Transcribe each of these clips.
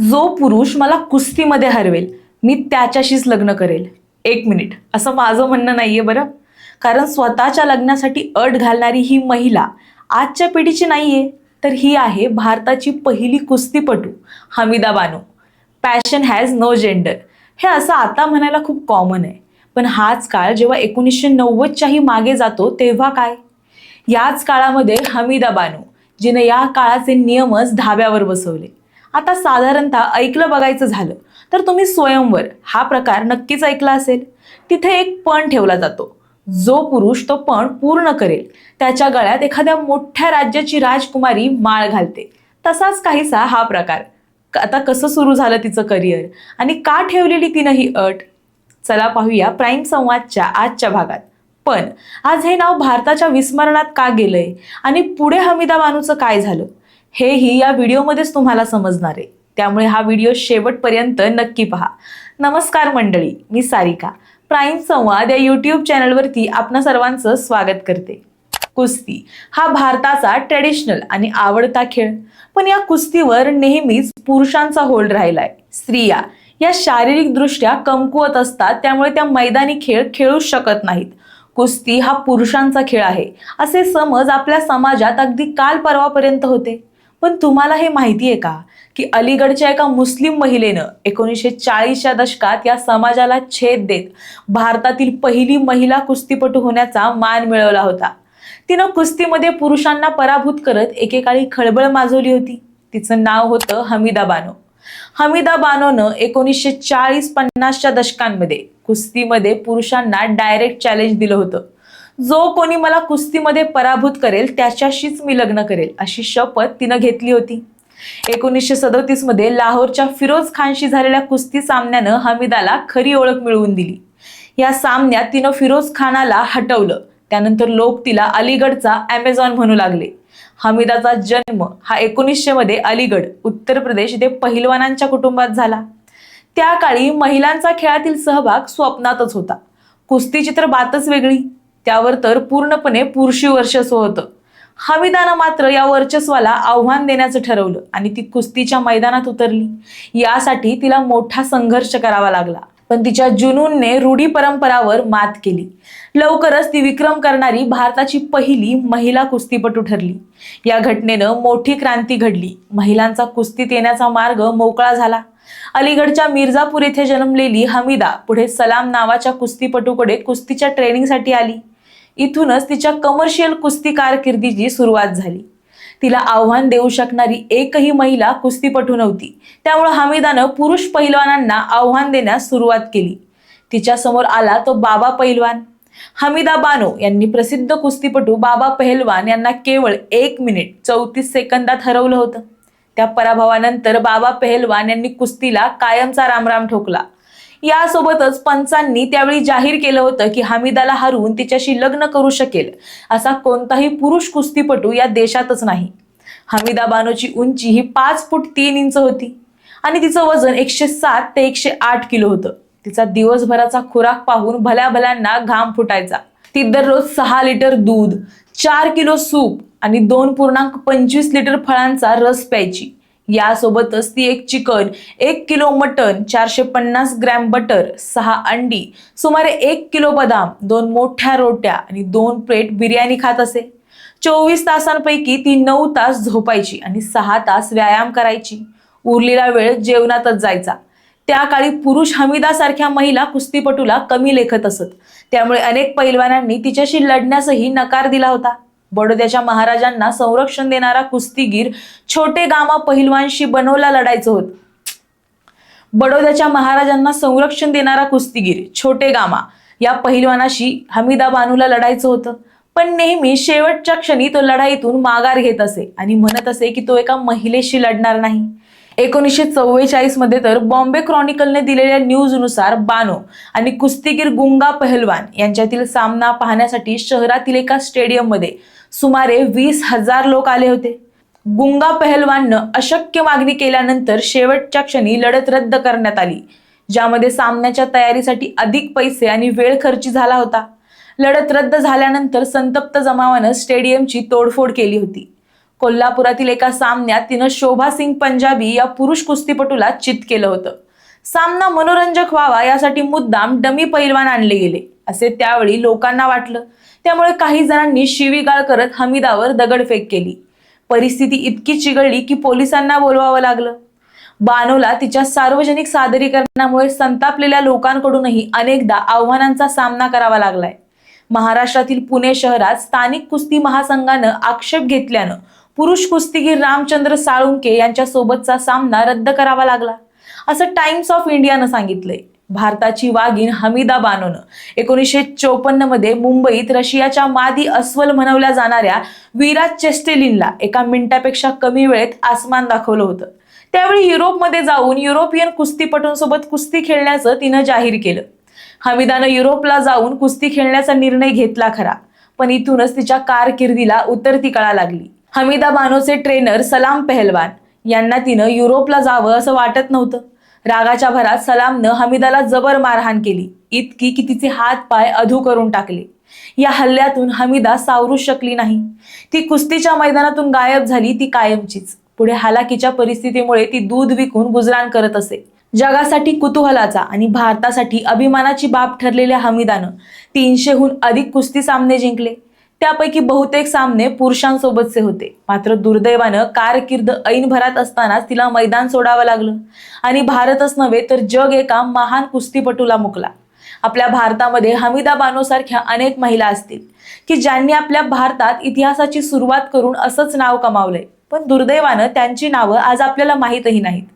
जो पुरुष मला कुस्तीमध्ये हरवेल मी त्याच्याशीच लग्न करेल. एक मिनिट. असं माझं म्हणणं नाहीये बरं. कारण स्वतःच्या लग्नासाठी अट घालणारी ही महिला आजच्या पिढीची नाहीये. तर ही आहे भारताची पहिली कुस्तीपटू Hamida Bano passion has no gender हे असं आता म्हणायला खूप कॉमन आहे. पण हाच काळ जेव्हा एकोणीसशे नव्वदच्याही मागे जातो तेव्हा काय? याच काळामध्ये हमीदा बानो जिने या काळाचे नियमच धाब्यावर बसवले. आता साधारणतः ऐकलं बघायचं झालं तर तुम्ही स्वयंवर हा प्रकार नक्कीच ऐकला असेल. तिथे एक पण ठेवला जातो. जो पुरुष तो पण पूर्ण करेल. त्याच्या गळ्यात एखाद्या मोठ्या राज्याची राजकुमारी माळ घालते. तसाच काहीसा हा प्रकार. आता कसं सुरू झालं तिचं करिअर? आणि का ठेवलेली तिनं ही अट? चला पाहूया प्राईम संवादच्या आजच्या भागात. पण आज हे नाव भारताच्या विस्मरणात का गेलंय? आणि पुढे हमीदा बानूचं काय झालं? हेही या व्हिडिओमध्येच तुम्हाला समजणार आहे. त्यामुळे हा व्हिडिओ शेवटपर्यंत नक्की पहा. नमस्कार मंडळी मी सारिका. प्राईम संवाद या यूट्यूब चॅनलवरती आपणा सर्वांचं स्वागत करते. कुस्ती हा भारताचा ट्रेडिशनल आणि आवडता खेळ. पण या कुस्तीवर नेहमीच पुरुषांचा होल्ड राहिलाय. स्त्रिया या शारीरिकदृष्ट्या कमकुवत असतात त्यामुळे त्या मैदानी खेळ खेळू शकत नाहीत. कुस्ती हा पुरुषांचा खेळ आहे असे समज आपल्या समाजात अगदी काल परवापर्यंत होते. पण तुम्हाला हे माहिती आहे का की अलीगडच्या एका मुस्लिम महिलेनं एकोणीसशे चाळीसच्या दशकात या समाजाला छेद देत भारतातील पहिली महिला कुस्तीपटू होण्याचा मान मिळवला होता. तिनं कुस्तीमध्ये पुरुषांना पराभूत करत एकेकाळी खळबळ माजवली होती. तिचं नाव होतं हमीदा बानो. हमीदा बानोनं एकोणीसशे चाळीस पन्नासच्या दशकांमध्ये कुस्तीमध्ये पुरुषांना डायरेक्ट चॅलेंज दिलं होतं. जो कोणी मला कुस्तीमध्ये पराभूत करेल त्याच्याशीच मी लग्न करेल अशी शपथ तिनं घेतली होती. एकोणीसशे सदतीसमध्ये लाहोरच्या फिरोज खानशी झालेल्या कुस्ती सामन्यानं हमीदाला खरी ओळख मिळवून दिली. या सामन्यात तिनं फिरोज खानाला हटवलं. त्यानंतर लोक तिला अलीगडचा ॲमेझॉन म्हणू लागले. हमीदाचा जन्म हा एकोणीसशे मध्ये अलीगड उत्तर प्रदेश इथे पहिलवानांच्या कुटुंबात झाला. त्या काळी महिलांचा खेळातील सहभाग स्वप्नातच होता. कुस्तीची तर बातच वेगळी. त्यावर तर पूर्णपणे पुरुषी वर्चस्व होतं. हमीदानं मात्र या वर्चस्वाला आव्हान देण्याचं ठरवलं आणि ती कुस्तीच्या मैदानात उतरली. यासाठी तिला मोठा संघर्ष करावा लागला. पण तिच्या जुनूनने रूढी परंपरावर मात केली. लवकरच ती विक्रम करणारी भारताची पहिली महिला कुस्तीपटू ठरली. या घटनेनं मोठी क्रांती घडली. महिलांचा कुस्तीत येण्याचा मार्ग मोकळा झाला. अलीगडच्या मिर्झापूर येथे जन्मलेली हमीदा पुढे सलाम नावाच्या कुस्तीपटूकडे कुस्तीच्या ट्रेनिंगसाठी आली. इथूनच तिच्या कमर्शियल कुस्ती कारकिर्दीची सुरुवात झाली. तिला आव्हान देऊ शकणारी एकही महिला कुस्तीपटू नव्हती. त्यामुळे हमीदानं पुरुष पहिलवानांना आव्हान देण्यास सुरुवात केली. तिच्या समोर आला तो बाबा पहिलवान हमीदा बानो यांनी प्रसिद्ध कुस्तीपटू बाबा पहलवान यांना केवळ एक मिनिट चौतीस सेकंदात हरवलं होतं. त्या पराभवानंतर बाबा पहलवान यांनी कुस्तीला कायमचा रामराम ठोकला. यासोबतच पंचांनी त्यावेळी जाहीर केलं होतं की हमीदाला हरवून तिच्याशी लग्न करू शकेल. असा कोणताही पुरुष कुस्तीपटू या देशातच नाही. हमीदा बानोची उंची ही पाच फूट तीन इंच होती. आणि तिचं वजन एकशे सात ते एकशे आठ किलो होतं. तिचा दिवसभराचा खुराक पाहून भल्या भल्यांना घाम फुटायचा. ती दररोज सहा लिटर दूध चार किलो सूप आणि दोन पूर्णांक पंचवीस लिटर फळांचा रस प्यायची. यासोबतच ती एक चिकन एक किलो मटन चारशे पन्नास ग्रॅम बटर सहा अंडी सुमारे एक किलो बदाम दोन मोठ्या रोट्या आणि दोन प्लेट बिर्याणी खात असे. चोवीस तासांपैकी ती नऊ तास झोपायची आणि सहा तास व्यायाम करायची. उरलेला वेळ जेवणातच जायचा. त्या काळी पुरुष हमीदासारख्या महिला कुस्तीपटूला कमी लेखत असत. त्यामुळे अनेक पैलवानांनी तिच्याशी लढण्यासही नकार दिला होता. बडोद्याच्या महाराजांना संरक्षण देणारा कुस्तीगीर छोटे गामा पहिलवानशी बनवला लढायचं होत. बडोद्याच्या महाराजांना संरक्षण देणारा कुस्तीगीर छोटे गामा या पहिलवानाशी हमीदा बानूला लढायचं होतं. पण नेहमी शेवटच्या क्षणी तो लढाईतून माघार घेत असे आणि म्हणत असे की तो एका महिलेशी लढणार नाही. एकोणीसशे चव्वेचाळीसमध्ये तर बॉम्बे क्रॉनिकलने दिलेल्या न्यूजनुसार बानो आणि कुस्तीगीर गुंगा पहलवान यांच्यातील सामना पाहण्यासाठी शहरातील एका स्टेडियममध्ये सुमारे वीस हजार लोक आले होते. गुंगा पहलवाननं अशक्य मागणी केल्यानंतर शेवटच्या क्षणी लढत रद्द करण्यात आली ज्यामध्ये सामन्याच्या तयारीसाठी अधिक पैसे आणि वेळ खर्ची झाला होता. लढत रद्द झाल्यानंतर संतप्त जमावानं स्टेडियमची तोडफोड केली होती. कोल्हापुरातील एका सामन्यात तिनं शोभा सिंग पंजाबी या पुरुष कुस्तीपटूला चित केलं होतं. सामना मनोरंजक व्हावा यासाठी मुद्दाम डमी पैलवान आणले गेले असे त्यावेळी लोकांना वाटलं. त्यामुळे काही जणांनी शिवीगाळ करत हमीदावर दगडफेक केली. परिस्थिती इतकी चिघळली की पोलिसांना बोलवावं लागलं. बानोला तिच्या सार्वजनिक सादरीकरणामुळे संतापलेल्या लोकांकडूनही अनेकदा आव्हानांचा सामना करावा लागलाय. महाराष्ट्रातील पुणे शहरात स्थानिक कुस्ती महासंघानं आक्षेप घेतल्यानं पुरुष कुस्तीगीर रामचंद्र साळुंके यांच्या सोबतचा सामना रद्द करावा लागला असं टाइम्स ऑफ इंडियानं सांगितलंय. भारताची वाघीण हमीदा बानोनं एकोणीसशे चौपन्नमध्ये मुंबईत रशियाच्या मादी अस्वल म्हणवल्या जाणाऱ्या विराज चेस्टेलिनला एका मिनिटापेक्षा कमी वेळेत आसमान दाखवलं होतं. त्यावेळी युरोपमध्ये जाऊन युरोपियन कुस्तीपटूंसोबत कुस्ती खेळण्याचं तिनं जाहीर केलं. हमीदानं युरोपला जाऊन कुस्ती खेळण्याचा निर्णय घेतला खरा पण इथूनच तिच्या कारकिर्दीला उतरती कळा लागली. हमीदा बानोचे ट्रेनर सलाम पहलवान यांना तिनं युरोपला जावं असं वाटत नव्हतं. रागाच्या भरात सलामनं हमीदाला जबर मारहाण केली. इतकी की तिचे हात पाय अधू करून टाकले. या हल्ल्यातून हमीदा सावरूच शकली नाही. ती कुस्तीच्या मैदानातून गायब झाली ती कायमचीच. पुढे हालाकीच्या परिस्थितीमुळे ती दूध विकून गुजराण करत असे. जगासाठी कुतूहलाचा आणि भारतासाठी अभिमानाची बाब ठरलेल्या हमीदानं तीनशेहून अधिक कुस्ती सामने जिंकले. त्यापैकी बहुतेक सामने पुरुषांसोबतचे होते. मात्र दुर्दैवानं कारकीर्द ऐन भरात असतानाच तिला मैदान सोडावं लागलं. आणि भारतच नव्हे तर जग एका महान कुस्तीपटूला मुकला. आपल्या भारतामध्ये हमीदा बानोसारख्या अनेक महिला असतील की ज्यांनी आपल्या भारतात इतिहासाची सुरुवात करून असंच नाव कमावलंय. पण दुर्दैवानं त्यांची नावं आज आपल्याला माहीतही नाहीत.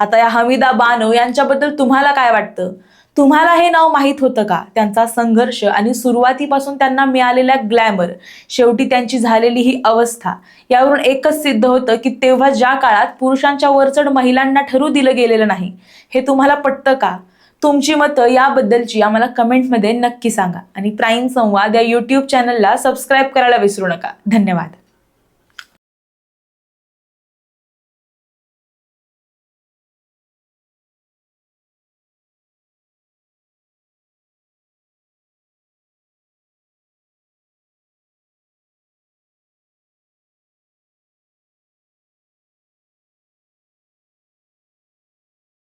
आता या हमीदा बानो यांच्याबद्दल तुम्हाला काय वाटतं? तुम्हाला हे नाव माहीत होतं का? त्यांचा संघर्ष आणि सुरुवातीपासून त्यांना मिळालेल्या ग्लॅमर शेवटी त्यांची झालेली ही अवस्था यावरून एकच सिद्ध होतं की तेव्हा ज्या काळात पुरुषांच्या वरचढ महिलांना ठरू दिलं गेलेलं नाही हे तुम्हाला पटतं का? तुमची मतं याबद्दलची आम्हाला कमेंटमध्ये नक्की सांगा आणि प्राईम संवाद या यूट्यूब चॅनलला सबस्क्राईब करायला विसरू नका. धन्यवाद.